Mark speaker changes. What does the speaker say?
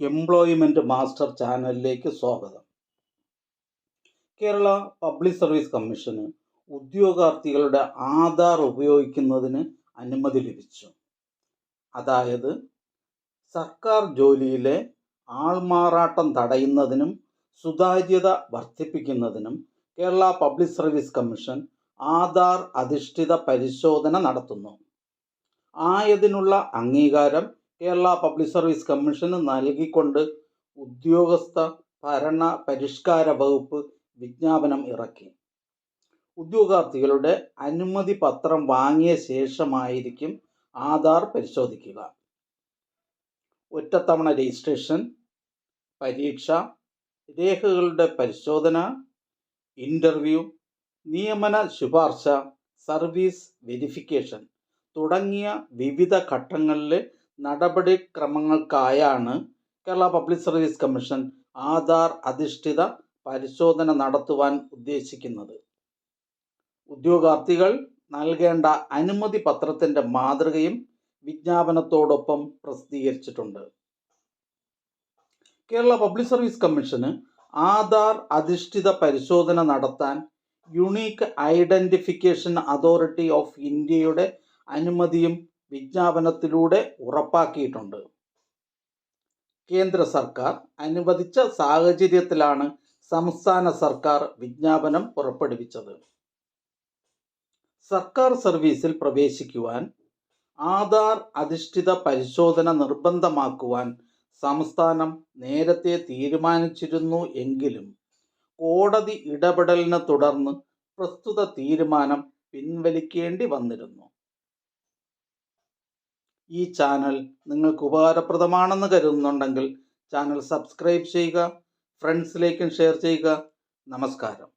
Speaker 1: Employment master ചാനലിലേക്ക് സ്വാഗതം. Kerala public service കമ്മീഷന് ഉദ്യോഗാർത്ഥികളുടെ ആധാർ ഉപയോഗിക്കുന്നതിന് അനുമതി ലഭിച്ചു. അതായത് സർക്കാർ ജോലിയിലെ ആൾമാറാട്ടം തടയുന്നതിനും സുതാര്യത വർദ്ധിപ്പിക്കുന്നതിനും Kerala public service commission Aadhaar അധിഷ്ഠിത പരിശോധന നടത്തുന്നു. ആയതിനുള്ള അംഗീകാരം കേരള പബ്ലിക് സർവീസ് കമ്മീഷന് നൽകിക്കൊണ്ട് ഉദ്യോഗസ്ഥ ഭരണ പരിഷ്കാര വകുപ്പ് വിജ്ഞാപനം ഇറക്കി. ഉദ്യോഗാർത്ഥികളുടെ അനുമതി പത്രം വാങ്ങിയ ശേഷമായിരിക്കും ആധാർ പരിശോധിക്കുക. ഒറ്റത്തവണ രജിസ്ട്രേഷൻ പരീക്ഷ രേഖകളുടെ പരിശോധന ഇന്റർവ്യൂ നിയമന ശുപാർശ സർവീസ് വെരിഫിക്കേഷൻ തുടങ്ങിയ വിവിധ ഘട്ടങ്ങളിലെ നടപടിക്രമങ്ങൾക്കായാണ് Kerala public service commission Aadhaar അധിഷ്ഠിത പരിശോധന നടത്തുവാൻ ഉദ്ദേശിക്കുന്നത്. ഉദ്യോഗാർത്ഥികൾ നൽകേണ്ട അനുമതി പത്രത്തിന്റെ മാതൃകയും വിജ്ഞാപനത്തോടൊപ്പം പ്രസിദ്ധീകരിച്ചിട്ടുണ്ട്. കേരള പബ്ലിക് സർവീസ് കമ്മീഷന് ആധാർ അധിഷ്ഠിത പരിശോധന നടത്താൻ യുണീക്ക് ഐഡന്റിഫിക്കേഷൻ അതോറിറ്റി ഓഫ് ഇന്ത്യയുടെ അനുമതിയും വിജ്ഞാപനത്തിലൂടെ ഉറപ്പാക്കിയിട്ടുണ്ട്. കേന്ദ്ര സർക്കാർ അനുവദിച്ച സാഹചര്യത്തിലാണ് സംസ്ഥാന സർക്കാർ വിജ്ഞാപനം പുറപ്പെടുവിച്ചത്. സർക്കാർ സർവീസിൽ പ്രവേശിക്കുവാൻ ആധാർ അധിഷ്ഠിത പരിശോധന നിർബന്ധമാക്കുവാൻ സംസ്ഥാനം നേരത്തെ തീരുമാനിച്ചിരുന്നു എങ്കിലും കോടതി ഇടപെടലിനെ തുടർന്ന് പ്രസ്തുത തീരുമാനം പിൻവലിക്കേണ്ടി വന്നിരുന്നു. ഈ ചാനൽ നിങ്ങൾക്ക് ഉപകാരപ്രദമാണെന്ന് കരുതുന്നുണ്ടെങ്കിൽ ചാനൽ സബ്സ്ക്രൈബ് ചെയ്യുക ഫ്രണ്ട്സിലേക്കും ഷെയർ ചെയ്യുക. നമസ്കാരം.